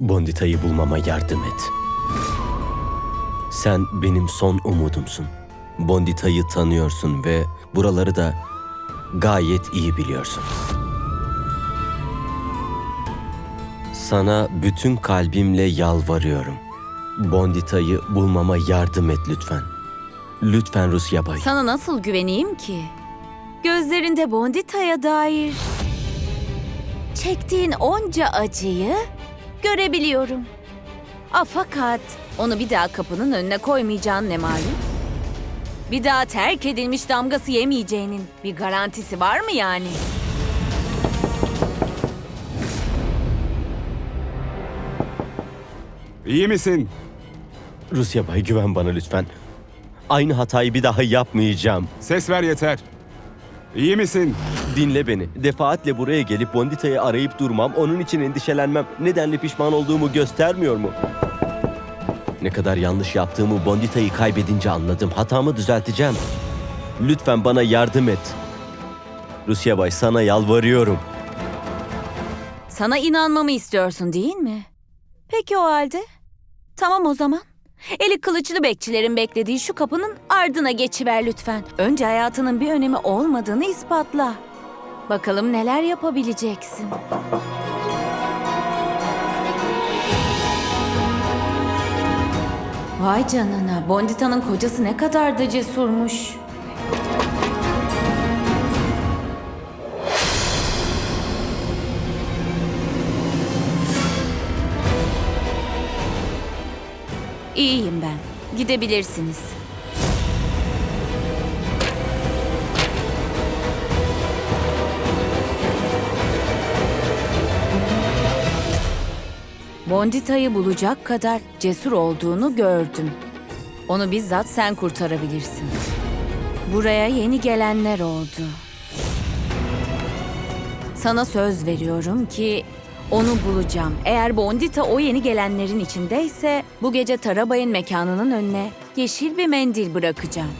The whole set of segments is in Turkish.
Bondita'yı bulmama yardım et. Sen benim son umudumsun. Bondita'yı tanıyorsun ve buraları da gayet iyi biliyorsun. Sana bütün kalbimle yalvarıyorum. Bondita'yı bulmama yardım et lütfen. Lütfen Rusya Bay. Sana nasıl güveneyim ki? Gözlerinde Bondita'ya dair çektiğin onca acıyı görebiliyorum. A fakat onu bir daha kapının önüne koymayacağın ne malum? Bir daha terk edilmiş damgası yemeyeceğinin bir garantisi var mı yani? İyi misin? Rusya Bay güven bana lütfen. Aynı hatayı bir daha yapmayacağım. Ses ver yeter. İyi misin? Dinle beni. Defaatle buraya gelip Bondita'yı arayıp durmam, onun için endişelenmem nedenle pişman olduğumu göstermiyor mu? Ne kadar yanlış yaptığımı Bondita'yı kaybedince anladım. Hatamı düzelteceğim. Lütfen bana yardım et. Rusya Bay sana yalvarıyorum. Sana inanmamı istiyorsun değil mi? Peki o halde. Tamam o zaman. Eli kılıçlı bekçilerin beklediği şu kapının ardına geçiver lütfen. Önce hayatının bir önemi olmadığını ispatla. Bakalım neler yapabileceksin. Vay canına, Bondita'nın kocası ne kadar da cesurmuş. İyiyim ben. Gidebilirsiniz. Bondita'yı bulacak kadar cesur olduğunu gördüm. Onu bizzat sen kurtarabilirsin. Buraya yeni gelenler oldu. Sana söz veriyorum ki onu bulacağım. Eğer Bondita o yeni gelenlerin içindeyse bu gece Tarabay'ın mekanının önüne yeşil bir mendil bırakacağım.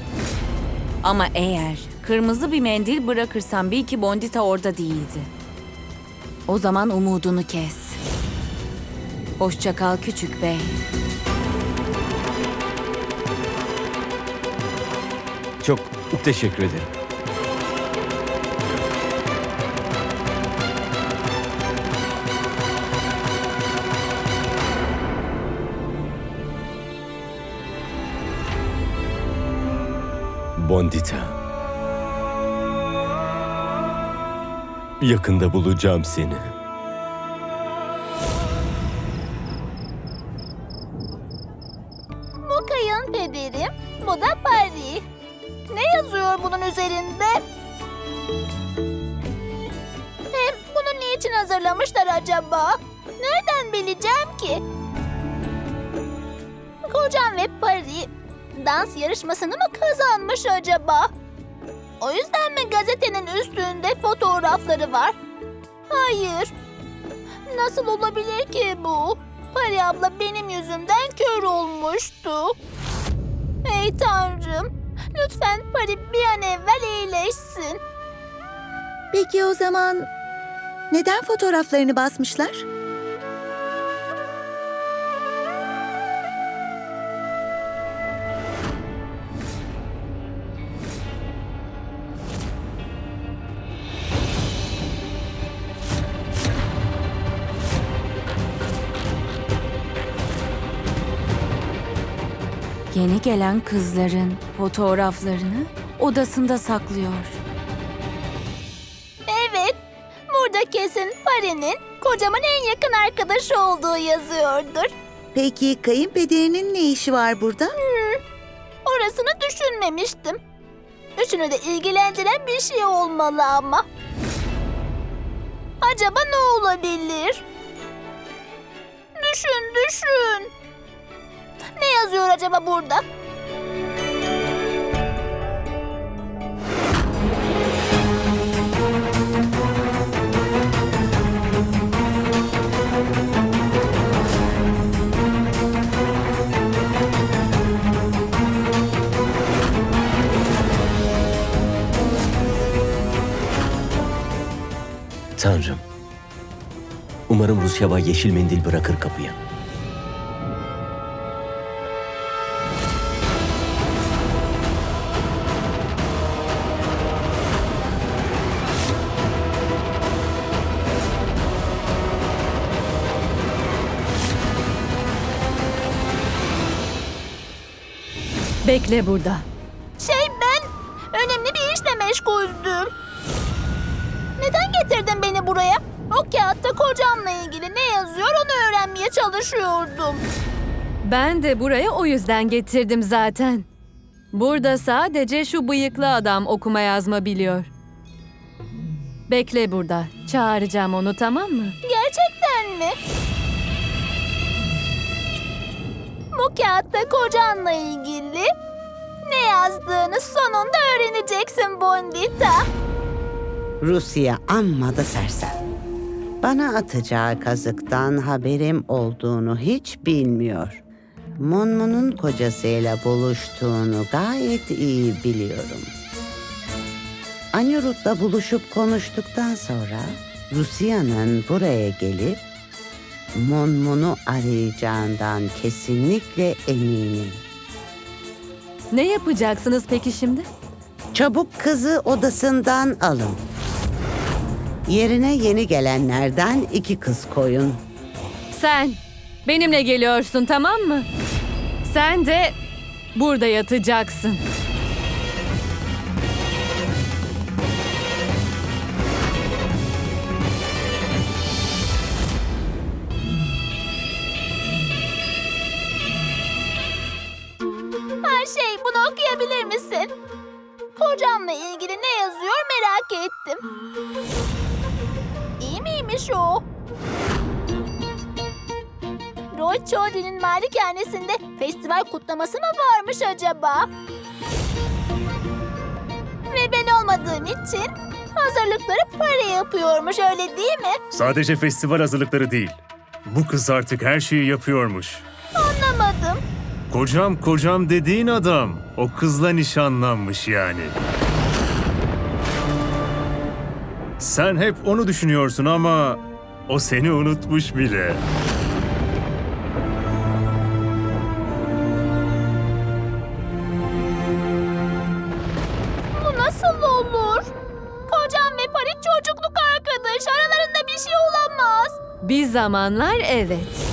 Ama eğer kırmızı bir mendil bırakırsam bil ki Bondita orada değildi. O zaman umudunu kes. Hoşça kal küçük bey. Çok teşekkür ederim. Bondita. Yakında bulacağım seni. Bu kayınpederim, bu da Pari. Ne yazıyor bunun üzerinde? Hem bunu niçin hazırlamışlar acaba? Nereden bileceğim ki? Kocam ve Pari dans yarışmasını mı kazanmış acaba? O yüzden mi gazetenin üstünde fotoğrafları var? Hayır. Nasıl olabilir ki bu? Pari abla benim yüzümden kör olmuştu. Ey tanrım. Lütfen Pari bir an evvel iyileşsin. Peki o zaman neden fotoğraflarını basmışlar? Yeni gelen kızların fotoğraflarını odasında saklıyor. Evet. Burada kesin Pari'nin kocamın en yakın arkadaşı olduğu yazıyordur. Peki kayınpederinin ne işi var burada? Orasını düşünmemiştim. Üçünü de ilgilendiren bir şey olmalı ama. Acaba ne olabilir? Düşün, düşün. Ne yazıyor acaba burada? Tanrım. Umarım Rusyava yeşil mendil bırakır kapıya. Bekle burada. Şey ben önemli bir işle meşguldüm. Neden getirdin beni buraya? O kağıtta kocamla ilgili ne yazıyor onu öğrenmeye çalışıyordum. Ben de buraya o yüzden getirdim zaten. Burada sadece şu bıyıklı adam okuma yazma biliyor. Bekle burada. Çağıracağım onu tamam mı? Gerçekten mi? Bu kağıtta kocanla ilgili ne yazdığını sonunda öğreneceksin Bondita. Rusya amma da sersem. Bana atacağı kazıktan haberim olduğunu hiç bilmiyor. Monmon'un kocasıyla buluştuğunu gayet iyi biliyorum. Anirud'la buluşup konuştuktan sonra Rusya'nın buraya gelip Monmon'u arayacağından kesinlikle eminim. Ne yapacaksınız peki şimdi? Çabuk kızı odasından alın. Yerine yeni gelenlerden iki kız koyun. Sen benimle geliyorsun tamam mı? Sen de burada yatacaksın. Ettim. İyi miymiş o? Roy Chaudhry'nin malikanesinde festival kutlaması mı varmış acaba? Ve ben olmadığım için hazırlıkları para yapıyormuş öyle değil mi? Sadece festival hazırlıkları değil. Bu kız artık her şeyi yapıyormuş. Anlamadım. Kocam kocam dediğin adam o kızla nişanlanmış yani. Sen hep onu düşünüyorsun ama o seni unutmuş bile. Bu nasıl olur? Kocam ve Paris çocukluk arkadaş. Aralarında bir şey olamaz. Bir zamanlar evet.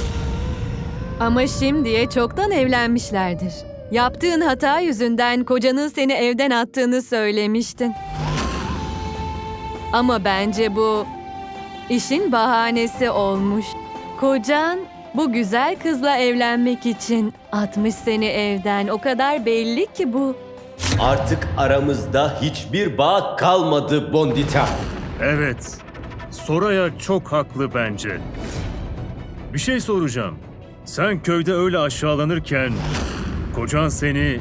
Ama şimdiye çoktan evlenmişlerdir. Yaptığın hata yüzünden kocanın seni evden attığını söylemiştin. Ama bence bu işin bahanesi olmuş. Kocan bu güzel kızla evlenmek için atmış seni evden. O kadar belli ki bu. Artık aramızda hiçbir bağ kalmadı Bondita. Evet. Soraya çok haklı bence. Bir şey soracağım. Sen köyde öyle aşağılanırken kocan seni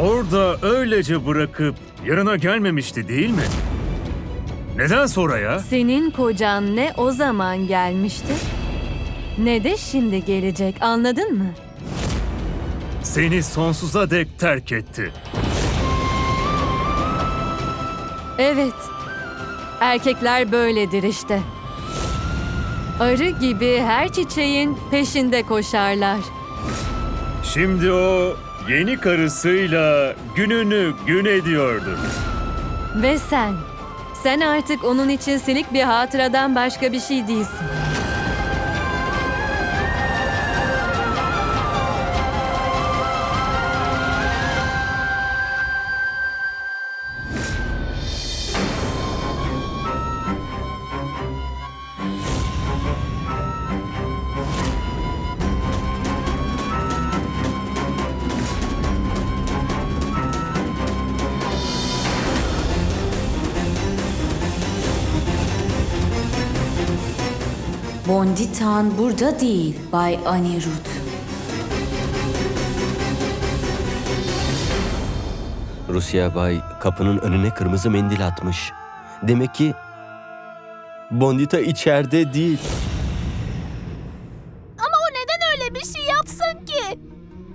orada öylece bırakıp yanına gelmemişti değil mi? Neden Soraya? Senin kocan ne o zaman gelmişti ne de şimdi gelecek anladın mı? Seni sonsuza dek terk etti. Evet. Erkekler böyledir işte. Arı gibi her çiçeğin peşinde koşarlar. Şimdi o yeni karısıyla gününü gün ediyordur. Ve sen, sen artık onun için silik bir hatıradan başka bir şey değilsin. Bonditan burada değil, Bay Anirudh. Rusya Bay kapının önüne kırmızı mendil atmış. Demek ki Bondita içeride değil. Ama o neden öyle bir şey yapsın ki?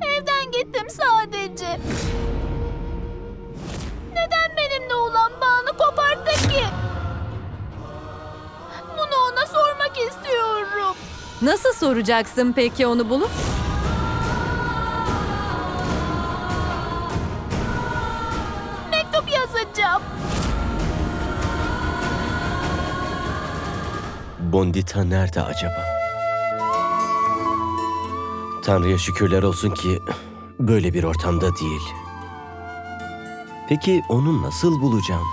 Evden gittim sadece. Neden benimle olan bağını koparttı ki? Bunu ona sormak Nasıl soracaksın peki onu bulup? Mektup yazacağım. Bondita nerede acaba? Tanrı'ya şükürler olsun ki böyle bir ortamda değil. Peki onu nasıl bulacağım?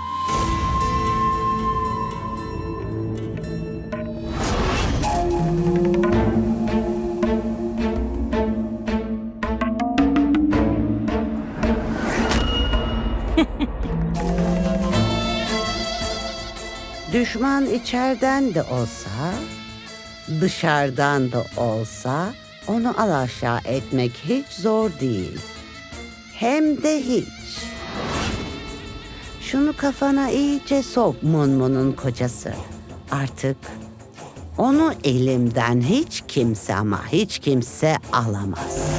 Düşman içeriden de olsa, dışarıdan da olsa onu alaşağı etmek hiç zor değil. Hem de hiç. Şunu kafana iyice sok Munmun'un kocası. Artık onu elimden hiç kimse ama hiç kimse alamaz.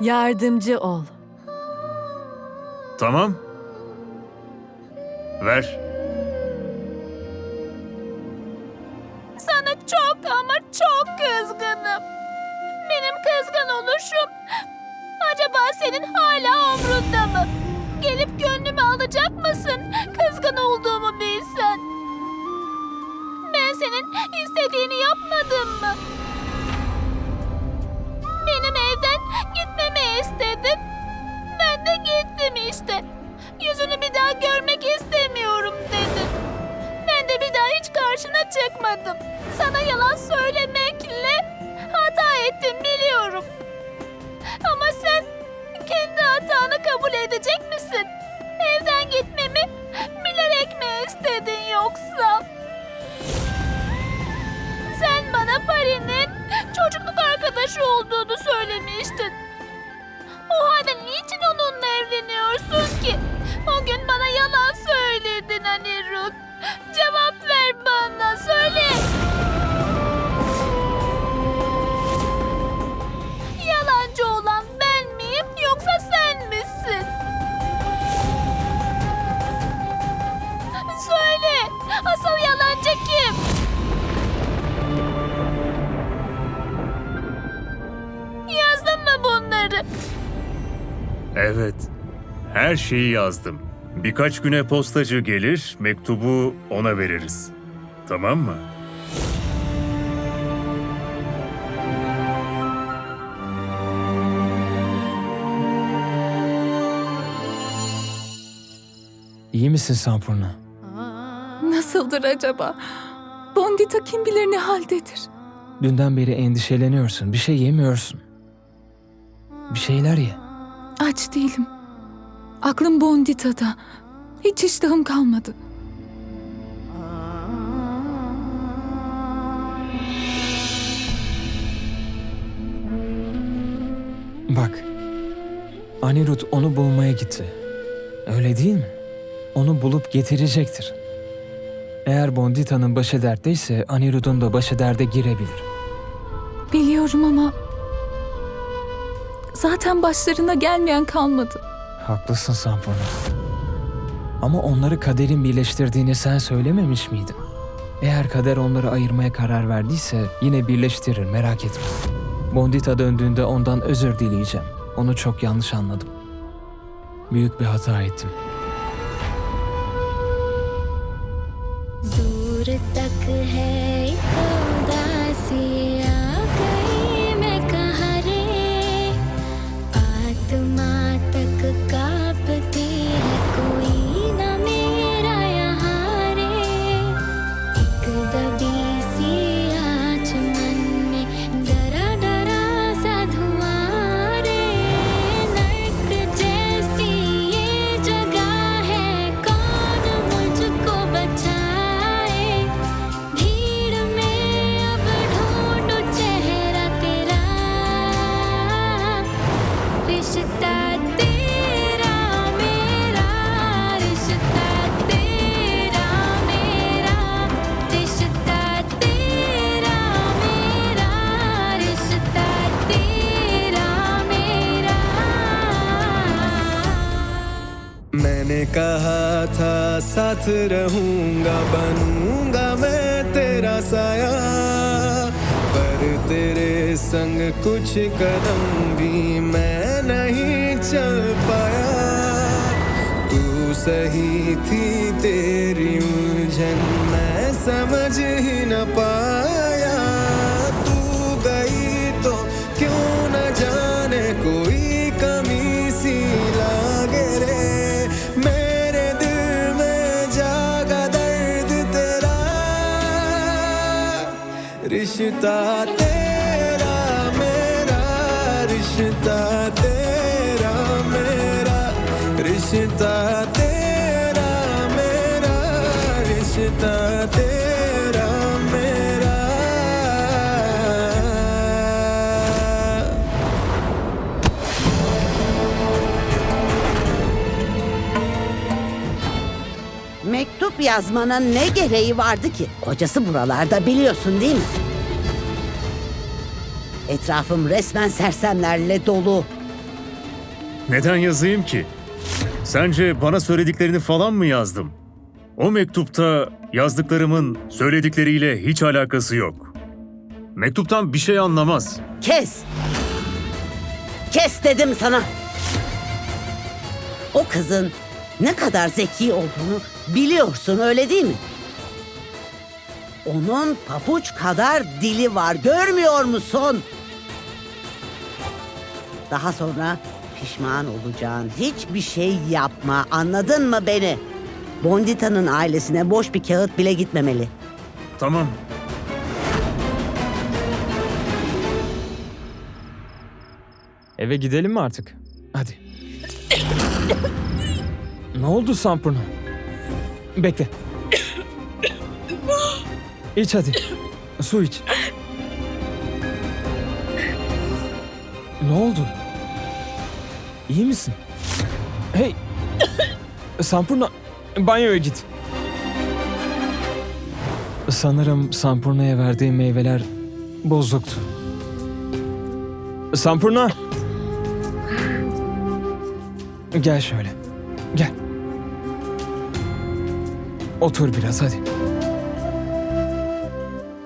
Yardımcı ol. Tamam. Ver. Sana çok ama çok kızgınım. Benim kızgın oluşum acaba senin hala umrunda mı? Gelip gönlümü alacak mısın? Kızgın olduğumu bilsen. Ben senin istediğini yapmadım mı? İstedin. Ben de gittim işte. Yüzünü bir daha görmek istemiyorum dedin. Ben de bir daha hiç karşına çıkmadım. Sana yalan söylemekle hata ettim biliyorum. Ama sen kendi hatanı kabul edecek misin? Evden gitmemi bilerek mi istedin yoksa? Sen bana Pari'nin çocukluk arkadaşı olduğunu söylemiştin. O halde niçin onunla evleniyorsun ki? O gün bana yalan söyledin Anirud. Cevap ver bana söyle. Yalancı olan ben miyim yoksa sen misin? Söyle. Asıl yalancı kim? Yazdın mı bunları? Evet. Her şeyi yazdım. Birkaç güne postacı gelir, mektubu ona veririz. Tamam mı? İyi misin Sampurna? Nasıldır acaba? Bondita kim bilir ne haldedir? Dünden beri endişeleniyorsun. Bir şey yemiyorsun. Bir şeyler ye. Aç değilim. Aklım Bondita'da. Hiç iştahım kalmadı. Bak. Anirut onu bulmaya gitti. Öyle değil mi? Onu bulup getirecektir. Eğer Bondita'nın başı dertteyse Anirud'un da başı derde girebilir. Biliyorum ama... Zaten başlarına gelmeyen kalmadı. Haklısın Sampurna. Ama onları kaderin birleştirdiğini sen söylememiş miydin? Eğer kader onları ayırmaya karar verdiyse yine birleştirir merak etme. Bondita döndüğünde ondan özür dileyeceğim. Onu çok yanlış anladım. Büyük bir hata ettim. कुछ कदम भी मैं नहीं चल पाया। तू सही थी तेरी उलझन, मैं समझ ही न पाया। तू गई तो क्यों न जाने, कोई कमी सी लागे रे। मेरे दिल में जागा दर्द तेरा। रिश्ता तेरा रिश्ता तेरा मेरा रिश्ता तेरा मेरा Mektup yazmana ne gereği vardı ki? Kocası buralarda biliyorsun değil mi? Etrafım resmen sersemlerle dolu. Neden yazayım ki? Sence bana söylediklerini falan mı yazdım? O mektupta yazdıklarımın söyledikleriyle hiç alakası yok. Mektuptan bir şey anlamaz. Kes! Kes dedim sana! O kızın ne kadar zeki olduğunu biliyorsun öyle değil mi? Onun papuç kadar dili var görmüyor musun? Daha sonra pişman olacağın hiçbir şey yapma anladın mı beni? Bondita'nın ailesine boş bir kağıt bile gitmemeli. Tamam. Eve gidelim mi artık? Hadi. ne oldu Sampurna? Bekle. İç hadi. Su iç. Ne oldu? İyi misin? Hey! Sampurna, banyoya git. Sanırım Sampurna'ya verdiğim meyveler bozuktu. Sampurna! Gel şöyle. Gel. Otur biraz hadi.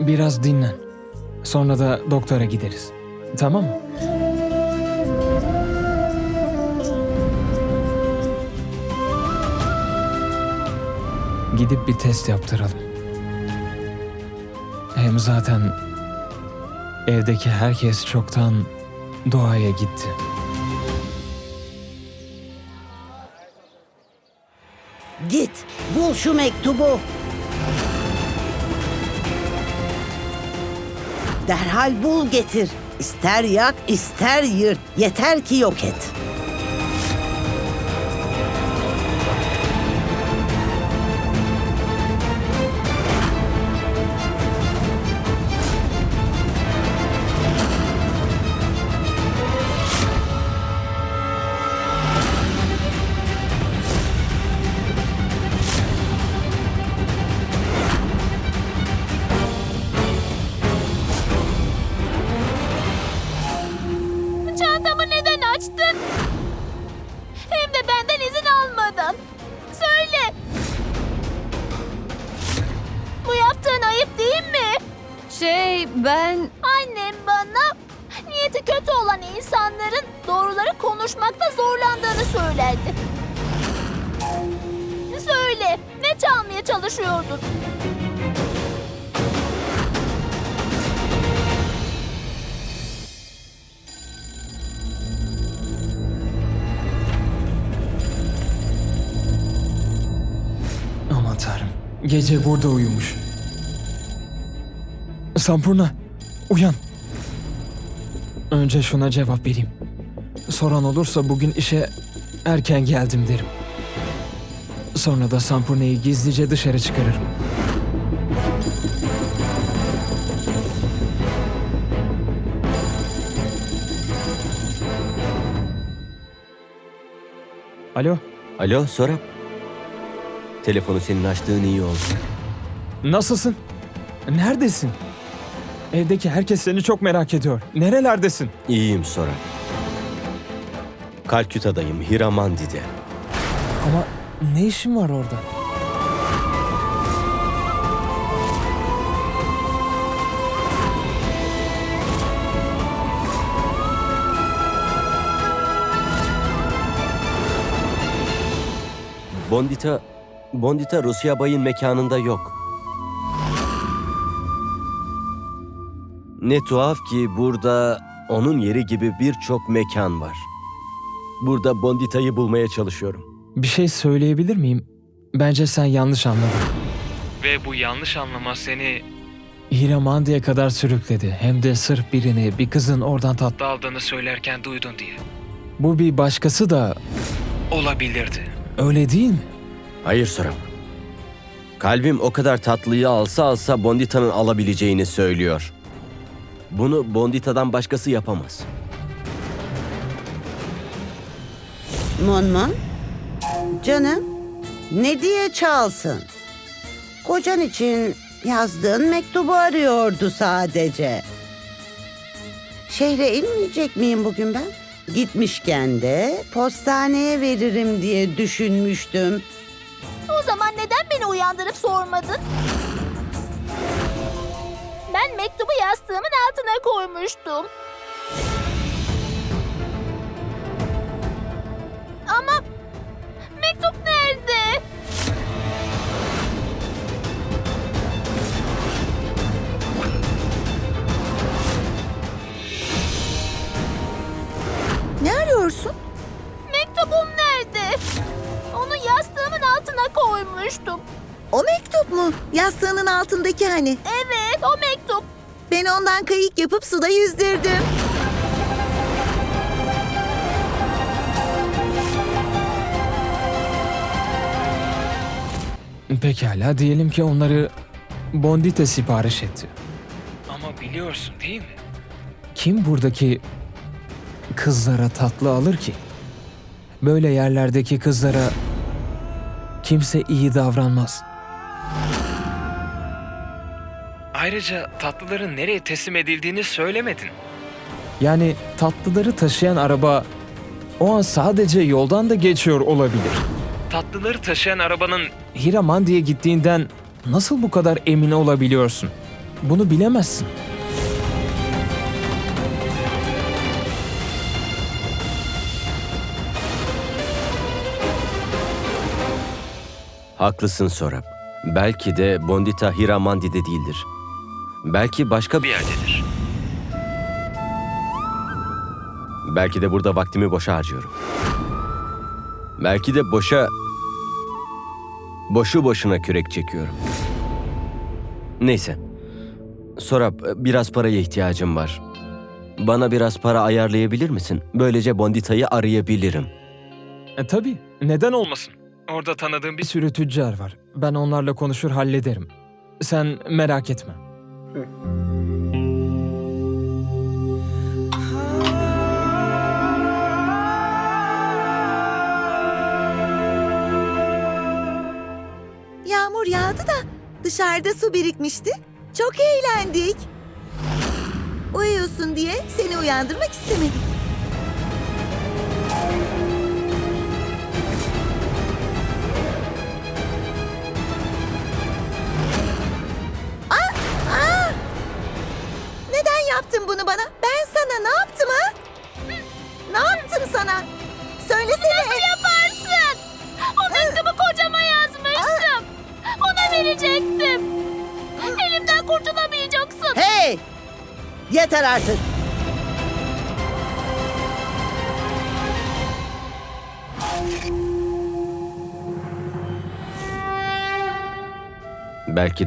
Biraz dinlen. Sonra da doktora gideriz. Tamam mı? Gidip bir test yaptıralım. Hem zaten evdeki herkes çoktan doğaya gitti. Git bul şu mektubu. Derhal bul getir. İster yak ister yırt. Yeter ki yok et. Benden izin almadan. Söyle. Bu yaptığın ayıp değil mi? Şey ben... Annem bana niyeti kötü olan insanların doğruları konuşmakta zorlandığını söylerdi. Söyle, ne çalmaya çalışıyordun? Gece burada uyumuş. Sampurna, uyan. Önce şuna cevap vereyim. Soran olursa bugün işe erken geldim derim. Sonra da Sampurna'yı gizlice dışarı çıkarırım. Alo, Alo Sorap. Telefonu senin açtığın iyi oldu. nasılsın? Neredesin? Evdeki herkes seni çok merak ediyor. Nerelerdesin? İyiyim Sorap. Kalküta'dayım, Hiramandi'de. Ama ne işin var orada? Bondita, Bondita Rusya Bay'ın mekanında yok. Ne tuhaf ki burada onun yeri gibi birçok mekan var. Burada Bondita'yı bulmaya çalışıyorum. Bir şey söyleyebilir miyim? Bence sen yanlış anladın. Ve bu yanlış anlama seni... Hiramandi'ye kadar sürükledi. Hem de sırf birini, bir kızın oradan tatlı aldığını söylerken duydun diye. Bu bir başkası da... Olabilirdi. Öyle değil mi? Hayır Sorap. Kalbim o kadar tatlıyı alsa alsa Bondita'nın alabileceğini söylüyor. Bunu Bondita'dan başkası yapamaz. Monmon? Canım, ne diye çalsın? Kocan için yazdığın mektubu arıyordu sadece. Şehre inmeyecek miyim bugün ben? Gitmişken de postaneye veririm diye düşünmüştüm. Uyandırıp sormadın? Ben mektubu yastığımın altına koymuştum. Yastığının altındaki hani. Evet, o mektup. Ben ondan kayık yapıp suda yüzdürdüm. Pekala diyelim ki onları Bondite sipariş etti. Ama biliyorsun değil mi? Kim buradaki kızlara tatlı alır ki? Böyle yerlerdeki kızlara kimse iyi davranmaz. Ayrıca tatlıların nereye teslim edildiğini söylemedin. Yani tatlıları taşıyan araba o an sadece yoldan da geçiyor olabilir. Tatlıları taşıyan arabanın Hiramandi'ye gittiğinden nasıl bu kadar emin olabiliyorsun? Bunu bilemezsin. Haklısın Sorap. Belki de Bondita Hiramandi'de değildir. Belki başka bir yerdedir. Belki de burada vaktimi boşa harcıyorum. Belki de boşa... Boşu boşuna kürek çekiyorum. Neyse. Sorap, biraz paraya ihtiyacım var. Bana biraz para ayarlayabilir misin? Böylece Bondita'yı arayabilirim. E tabii. Neden olmasın? Orada tanıdığım bir sürü tüccar var. Ben onlarla konuşur hallederim. Sen merak etme. Yağmur yağdı da dışarıda su birikmişti. Çok eğlendik. Uyuyorsun diye seni uyandırmak istemedim.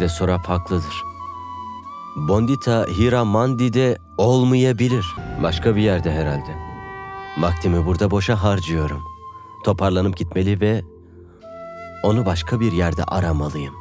De Sorap haklıdır. Bondita Hira Mandi'de olmayabilir. Başka bir yerde herhalde. Vaktimi burada boşa harcıyorum. Toparlanıp gitmeli ve onu başka bir yerde aramalıyım.